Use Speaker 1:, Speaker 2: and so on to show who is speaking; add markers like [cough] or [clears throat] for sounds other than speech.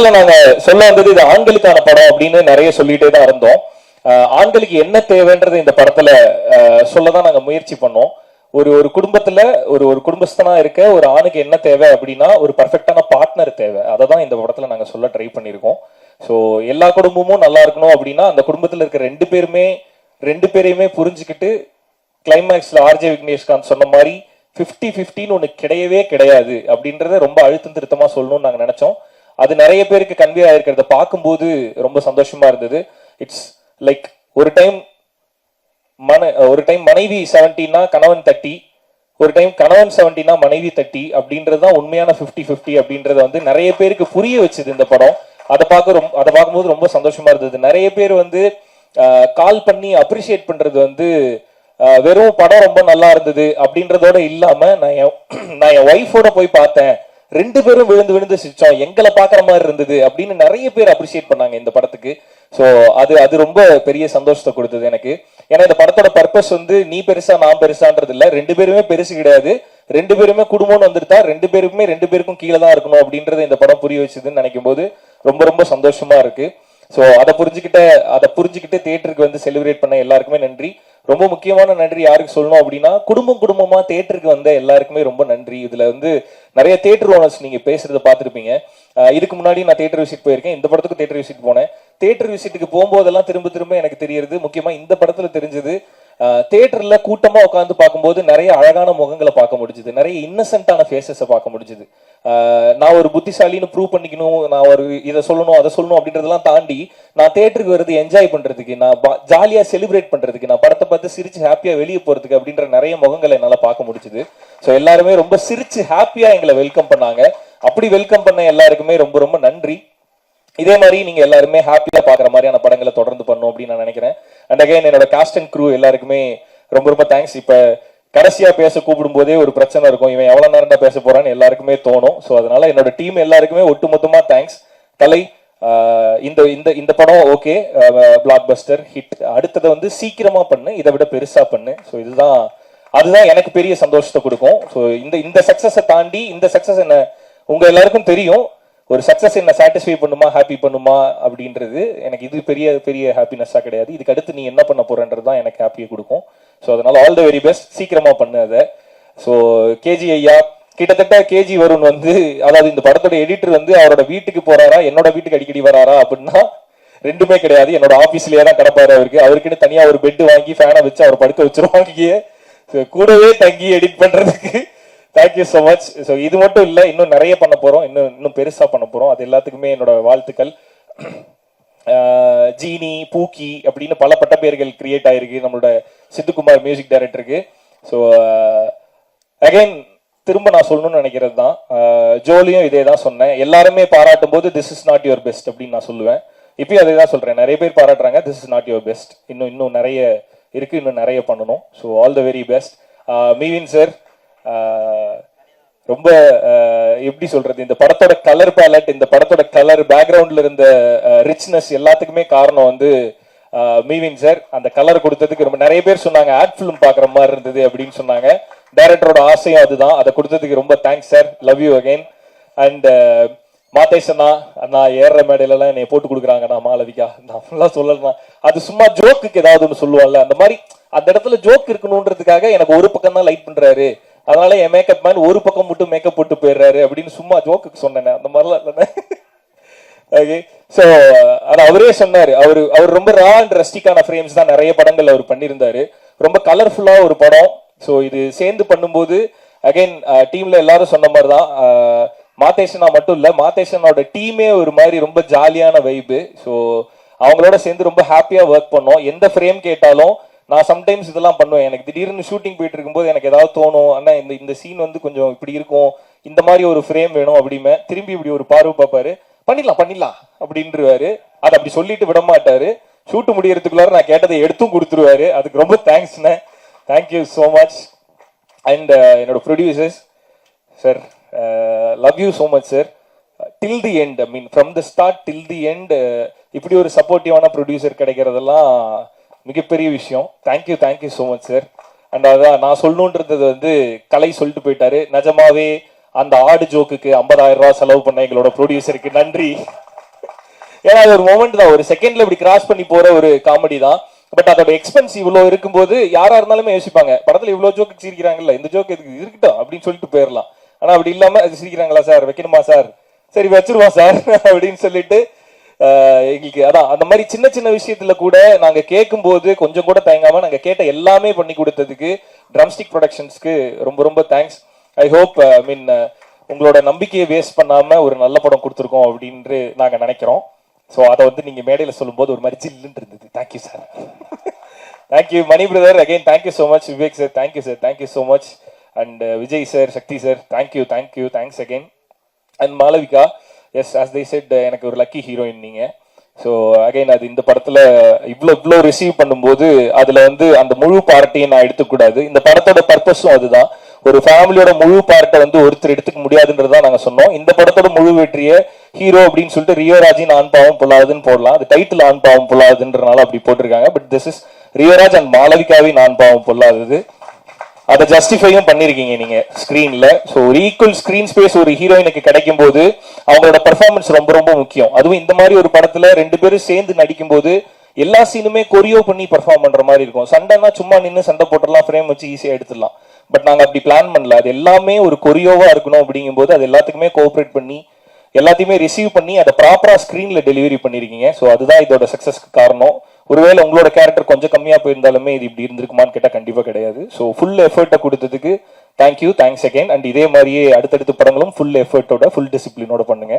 Speaker 1: படத்துல நாங்க சொல்ல வந்தது இது ஆண்களுக்கான படம் அப்படின்னு நிறைய சொல்லிட்டே தான் இருந்தோம். ஆண்களுக்கு என்ன தேவைன்றது இந்த படத்துல சொல்லதான் நாங்க முயற்சி பண்ணோம். ஒரு ஒரு குடும்பத்துல ஒரு ஒரு குடும்பஸ்தனா இருக்க ஒரு ஆணுக்கு என்ன தேவை அப்படின்னா ஒரு பர்ஃபெக்டான பார்ட்னர் தேவை. அதை தான் இந்த படத்துல நாங்க சொல்ல ட்ரை பண்ணியிருக்கோம் ஸோ எல்லா குடும்பமும் நல்லா இருக்கணும் அப்படின்னா அந்த குடும்பத்துல இருக்க ரெண்டு பேருமே ரெண்டு பேரையுமே புரிஞ்சுக்கிட்டு கிளைமேக்ஸ்ல ஆர்ஜே விக்னேஷ்காந்த் சொன்ன மாதிரி 50 ஃபிஃப்டின்னு ஒன்று கிடையவே கிடையாது அப்படின்றத ரொம்ப அழுத்தம் திருத்தமாக சொல்லணும்னு நாங்கள் நினைச்சோம். அது நிறைய பேருக்கு கன்வே ஆயிருக்கிறத பார்க்கும்போது ரொம்ப சந்தோஷமா இருந்தது. இட்ஸ் லைக் ஒரு டைம் மன ஒரு டைம் மனைவி செவன்டினா கணவன் தட்டி ஒரு டைம் கணவன் செவன்டினா மனைவி தட்டி அப்படின்றது தான் உண்மையான 50 50 அப்படின்றத வந்து நிறைய பேருக்கு புரிய வச்சது இந்த படம். அதை பார்க்க ரொம்ப அதை பார்க்கும்போது ரொம்ப சந்தோஷமா இருந்தது. நிறைய பேர் வந்து கால் பண்ணி அப்ரிஷியேட் பண்றது வந்து வெறும் படம் ரொம்ப நல்லா இருந்தது அப்படின்றதோட இல்லாம நான் என் நான் என் ஒய்ஃபோட போய் பார்த்தேன். ரெண்டு பேரும் விழுந்து விழுந்து சிரிச்சோம் எங்களை பாக்குற மாதிரி இருந்தது அப்படின்னு நிறைய பேர் அப்ரிஷியேட் பண்ணாங்க இந்த படத்துக்கு. ஸோ அது அது ரொம்ப பெரிய சந்தோஷத்தை கொடுத்தது எனக்கு. ஏன்னா இந்த படத்தோட பர்பஸ் வந்து நீ பெருசா நான் பெருசான்றது இல்ல. ரெண்டு பேருமே பெருசு கிடையாது. ரெண்டு பேருமே குடும்பம்னு வந்துட்டா ரெண்டு பேருக்குமே ரெண்டு பேருக்கும் கீழே தான் இருக்கணும் அப்படின்றத இந்த படம் புரிய வச்சதுன்னு நினைக்கும் போது ரொம்ப ரொம்ப சந்தோஷமா இருக்கு. ஸோ அதை புரிஞ்சுக்கிட்ட அதை புரிஞ்சுக்கிட்டு தேட்டருக்கு வந்து செலிப்ரேட் பண்ண எல்லாருக்குமே நன்றி. ரொம்ப முக்கியமான நன்றி யாருக்கு சொல்லணும் அப்படின்னா குடும்பம் குடும்பமா தேட்டருக்கு வந்த எல்லாருக்குமே ரொம்ப நன்றி. இதுல வந்து நிறைய தேட்டர் ஓனர்ஸ் நீங்க பேசுறத பார்த்துருப்பீங்க. இதுக்கு முன்னாடி நான் தேட்டர் விசிட் போயிருக்கேன். இந்த படத்துக்கு தேட்டர் விசிட் போனேன். தேட்டர் விசிட்டுக்கு போகும்போதெல்லாம் திரும்ப திரும்ப எனக்கு தெரியறது முக்கியமா இந்த படத்துல தெரிஞ்சது தேட்டர்ல கூட்டமா உட்காந்து பார்க்கும்போது நிறைய அழகான முகங்களை பார்க்க முடிஞ்சுது. நிறைய இன்னசென்ட்டான ஃபேஸஸை பார்க்க முடிஞ்சுது. நான் ஒரு புத்திசாலின்னு ப்ரூவ் பண்ணிக்கணும் நான் ஒரு இதை சொல்லணும் அதை சொல்லணும் அப்படின்றதெல்லாம் தாண்டி நான் தேட்டருக்கு வருது என்ஜாய் பண்றதுக்கு நான் ஜாலியா செலிப்ரேட் பண்றதுக்கு நான் படத்தை பார்த்து சிரிச்சு ஹாப்பியா வெளியே போறதுக்கு அப்படின்ற நிறைய முகங்களை என்னால் பார்க்க முடிஞ்சுது. ஸோ எல்லாருமே ரொம்ப சிரிச்சு ஹாப்பியா எங்களை வெல்கம் பண்ணாங்க. அப்படி வெல்கம் பண்ண எல்லாருக்குமே ரொம்ப ரொம்ப நன்றி. இதே மாதிரி நீங்க எல்லாருமே ஹாப்பியா பாக்குற மாதிரியான படங்களை தொடர்ந்து பண்ணும் அப்படின்னு நான் நினைக்கிறேன். அண்ட் அகைன் என்னோட காஸ்ட் அண்ட் க்ரூ எல்லாருக்குமே ரொம்ப ரொம்ப தேங்க்ஸ் இப்ப கடைசியா பேச கூப்பிடும் போதே ஒரு பிரச்சனை இருக்கும். இவன் எவ்வளவு நேரம் தான் பேச போறான்னு எல்லாருக்குமே தோணும். ஸோ அதனால என்னோட டீம் எல்லாருக்குமே ஒட்டுமொத்தமா தேங்க்ஸ் கலை இந்த இந்த இந்த படம் ஓகே பிளாக் பஸ்டர் ஹிட் அடுத்ததை வந்து சீக்கிரமா பண்ணு இதை விட பெருசா பண்ணு. ஸோ இதுதான் அதுதான் எனக்கு பெரிய சந்தோஷத்தை கொடுக்கும். ஸோ இந்த இந்த சக்சஸை தாண்டி இந்த சக்சஸ் என்ன உங்க எல்லாருக்கும் தெரியும். ஒரு சக்ஸஸ் என்ன சாட்டிஸ்ஃபை பண்ணுமா ஹாப்பி பண்ணுமா அப்படின்றது எனக்கு இது பெரிய பெரிய ஹாப்பினஸ்ஸாக கிடையாது. இதுக்கு அடுத்து நீ என்ன பண்ண போறன்றது தான் எனக்கு ஹாப்பியை கொடுக்கும். ஸோ அதனால ஆல் த வெரி பெஸ்ட் சீக்கிரமா பண்ணு அதை ஸோ கேஜி ஐயா கிட்டத்தட்ட கேஜி வருண் வந்து அதாவது இந்த படத்தோட எடிட்டர் வந்து அவரோட வீட்டுக்கு போறாரா என்னோட வீட்டுக்கு அடிக்கடி வராரா அப்படின்னா ரெண்டுமே கிடையாது. என்னோட ஆபீஸ்லயே தான் கிடப்பாரு அவருக்கு. அவருக்குன்னு தனியா ஒரு பெட் வாங்கி ஃபேனை வச்சு அவர் படுக்க வச்சிருவாங்க. கூடவே தங்கி எடிட் பண்றதுக்கு தேங்க்யூ ஸோ மச் ஸோ இது மட்டும் இல்லை இன்னும் நிறைய பண்ண போகிறோம் இன்னும் இன்னும் பெருசாக பண்ண போகிறோம் அது எல்லாத்துக்குமே என்னோட வாழ்த்துக்கள். [clears throat] ஜீனி பூக்கி அப்படின்னு பல பட்டப்பெயர்கள் கிரியேட் ஆயிருக்கு. நம்மளோட சித்துக்குமார் மியூசிக் டைரக்டருக்கு ஸோ அகைன் திரும்ப நான் சொல்லணும்னு நினைக்கிறது தான். ஜோலியும் இதே தான் சொன்னேன். எல்லாருமே பாராட்டும் போது this is not your best அப்படின்னு நான் சொல்லுவேன். இப்பயும் அதே தான் சொல்கிறேன் நிறைய பேர் பாராட்டுறாங்க this is not your best இன்னும் இன்னும் நிறைய இருக்குது இன்னும் நிறைய பண்ணணும். So all the very best மீவின் sir ரொம்ப எப்படி சொல்றது? இந்த படத்தோட கலர் பேலட் இந்த படத்தோட கலர் பேக்ரவுண்ட்ல இருந்த ரிச்னஸ் எல்லாத்துக்குமே காரணம் வந்து மீவின் சார் அந்த கலர் கொடுத்ததுக்கு ரொம்ப நிறைய பேர் சொன்னாங்க ஆட் ஃபிலிம் பாக்குற மாதிரி இருந்தது அப்படின்னு சொன்னாங்க. டைரக்டரோட ஆசையும் அதுதான். அதை கொடுத்ததுக்கு ரொம்ப thanks sir love you again and Madhesh அண்ணா அண்ணா ஏறுற மேடையில எல்லாம் என்னை போட்டு கொடுக்குறாங்க நான் மாளவிகா நான் ஃபுல்லாக சொல்லலாம் அது சும்மா ஜோக்குக்கு ஏதாவது ஒன்று சொல்லுவாங்கல்ல அந்த மாதிரி அந்த இடத்துல ஜோக் இருக்கணுன்றதுக்காக எனக்கு ஒரு பக்கம் தான் லைட் பண்றாரு. அதனால என் மேக்கப் மேன் ஒரு பக்கம் மட்டும் மேக்கப் போட்டு போயிடுறாரு அப்படின்னு சும்மா ஜோக்குக்கு சொன்னேன். அந்த மாதிரிலாம் இல்லைண்ணே. ஓகே ஸோ ஆனால் அவரே சொன்னார். அவர் அவர் ரொம்ப ரா அண்ட் ரஸ்டிக்கான ஃப்ரேம்ஸ் தான் நிறைய படங்கள் அவர் பண்ணியிருந்தாரு. ரொம்ப கலர்ஃபுல்லாக ஒரு படம். ஸோ இது சேர்ந்து பண்ணும்போது அகைன் டீம்ல எல்லாரும் சொன்ன மாதிரி தான் மாதேஷனா மட்டும் இல்லை மாத்தேஷனோட டீமே ஒரு மாதிரி ரொம்ப ஜாலியான வைபு ஸோ அவங்களோட சேர்ந்து ரொம்ப ஹாப்பியாக ஒர்க் பண்ணோம். எந்த ஃப்ரேம் கேட்டாலும் நான் சம்டைம்ஸ் இதெல்லாம் பண்ணுவேன். எனக்கு திடீர்னு ஷூட்டிங் போயிட்டு இருக்கும்போது எனக்கு ஏதாவது தோணும் அண்ணா இந்த இந்த சீன் வந்து கொஞ்சம் இப்படி இருக்கும். இந்த மாதிரி ஒரு ஃப்ரேம் வேணும் அப்படிமே திரும்பி இப்படி ஒரு பார்வை பார்ப்பாரு. பண்ணிடலாம் பண்ணிடலாம் அப்படின்றவாரு. அதை அப்படி சொல்லிட்டு விட மாட்டாரு ஷூட்டு முடியறதுக்குள்ளார நான் கேட்டதை எடுத்தும் கொடுத்துருவாரு. அதுக்கு ரொம்ப தேங்க்ஸ்ண்ணே thank you so much and என்னோட producers sir love you so much sir till the end I mean from the start till the end இப்படி ஒரு சப்போர்ட்டிவான ப்ரொடியூசர் கிடைக்கிறதெல்லாம் மிகப்பெரிய விஷயம். Thank you thank you so much sir and அதான் நான் சொல்லணுன்றது வந்து கலை சொல்லிட்டு போயிட்டாரு. நிஜமாவே அந்த ஆடு ஜோக்குக்கு ஐம்பதாயிரம் ரூபா செலவு பண்ண எங்களோட ப்ரொடியூசருக்கு நன்றி. ஏன்னா அது ஒரு மொமெண்ட் தான். ஒரு செகண்ட்ல இப்படி கிராஸ் பண்ணி போற ஒரு காமெடி தான். பட் அதோட எக்ஸ்பென்ஸ் இவ்வளோ இருக்கும்போது யாரா இருந்தாலுமே யோசிப்பாங்க. படத்துல இவ்வளவு ஜோக்கு சிரிக்கிறாங்கல்ல இந்த ஜோக்கு இதுக்கு இருக்கட்டும் அப்படின்னு சொல்லிட்டு போயிடலாம் ஆனா அப்படி இல்லாம அது சிரிக்கிறாங்களா சார் வைக்கணுமா சார் சரி வச்சிருவா சார் அப்படின்னு சொல்லிட்டு எங்களுக்கு அதான் அந்த மாதிரி சின்ன சின்ன விஷயத்துல கூட நாங்க கேட்கும்போது கொஞ்சம் கூட தயங்காம நாங்க கேட்ட எல்லாமே பண்ணி கொடுத்ததுக்கு ட்ரம்ஸ்டிக் ப்ரொடக்ஷன்ஸ்க்கு ரொம்ப ரொம்ப தேங்க்ஸ் ஐ ஹோப் ஐ மீன் உங்களோட நம்பிக்கையை வேஸ்ட் பண்ணாம ஒரு நல்ல படம் கொடுத்துருக்கோம் அப்படின்னு நாங்க நினைக்கிறோம். ஸோ அதை வந்து நீங்க மேடையில சொல்லும்போது ஒரு மாதிரி ஜில்லுன்னு இருந்தது. Thank you sir thank you Mani brother again thank you so much Vivek sir thank you sir thank you so much and Vijay sir Sakthi sir thank you thank you thanks again and Malavika as as they said எனக்கு ஒரு lucky heroine நீங்க. So again அது இந்த படத்துல இவ்வளோ இவ்வளோ receive பண்ணும்போது அதுல வந்து அந்த முழு பார்ட்டியை நான் எடுத்துக்கூடாது. இந்த படத்தோட பர்பஸும் அதுதான். ஒரு ஃபேமிலியோட முழு பார்ட்டை வந்து ஒருத்தர் எடுத்துக்க முடியாதுன்றதான் நாங்கள் சொன்னோம். இந்த படத்தோட முழு வெற்றியை ஹீரோ அப்படின்னு சொல்லிட்டு ரியோராஜின் ஆண் பாவம் பொல்லாதுன்னு போடலாம். அது டைட்டில் ஆண் பாவம் பொல்லாதுன்றனால அப்படி போட்டிருக்காங்க. But this is Rioraj and மாளவிகாவின் ஆண் பாவம் பொல்லாதது. அதை ஜஸ்டிஃபையும் பண்ணிருக்கீங்க நீங்க ஸ்கிரீன்ல ஸோ ஒரு ஈக்குவல் ஸ்கிரீன் ஸ்பேஸ் ஒரு ஹீரோயினுக்கு கிடைக்கும் போது அவங்களோட பர்ஃபார்மன்ஸ் ரொம்ப ரொம்ப முக்கியம். அதுவும் இந்த மாதிரி ஒரு படத்துல ரெண்டு பேரும் சேர்ந்து நடிக்கும் போது எல்லா சீனுமே கொரியோ பண்ணி பர்ஃபார்ம் பண்ற மாதிரி இருக்கும். சண்டைனா சும்மா நின்று சண்டை போட்டுடலாம் ஃப்ரேம் வச்சு ஈஸியா எடுத்துடலாம். பட் நாங்க அப்படி பிளான் பண்ணல. அது எல்லாமே ஒரு கொரியோவா இருக்கணும் அப்படிங்கும்போது அது எல்லாத்துக்குமே கோஆப்ரேட் பண்ணி எல்லாத்தையுமே ரிசீவ் பண்ணி அதை ப்ராப்பரா ஸ்கிரீன்ல டெலிவரி பண்ணிருக்கீங்க. ஸோ அதுதான் இதோட சக்சஸ்க்கு காரணம். ஒருவேளை உங்களோட கேரக்டர் கொஞ்சம் கம்மியா போயிருந்தாலுமே இது இப்படி இருந்திருக்குமான்னு கேட்டா கண்டிப்பா கிடையாது. ஸோ ஃபுல் எஃபர்ட்டை கொடுத்ததுக்கு தேங்க்யூ தேங்க்ஸ் அகேன் அண்ட் இதே மாதிரியே அடுத்தடுத்த படங்களும் ஃபுல் எஃபர்ட்டோட ஃபுல் டிசிப்ளினோட பண்ணுங்க.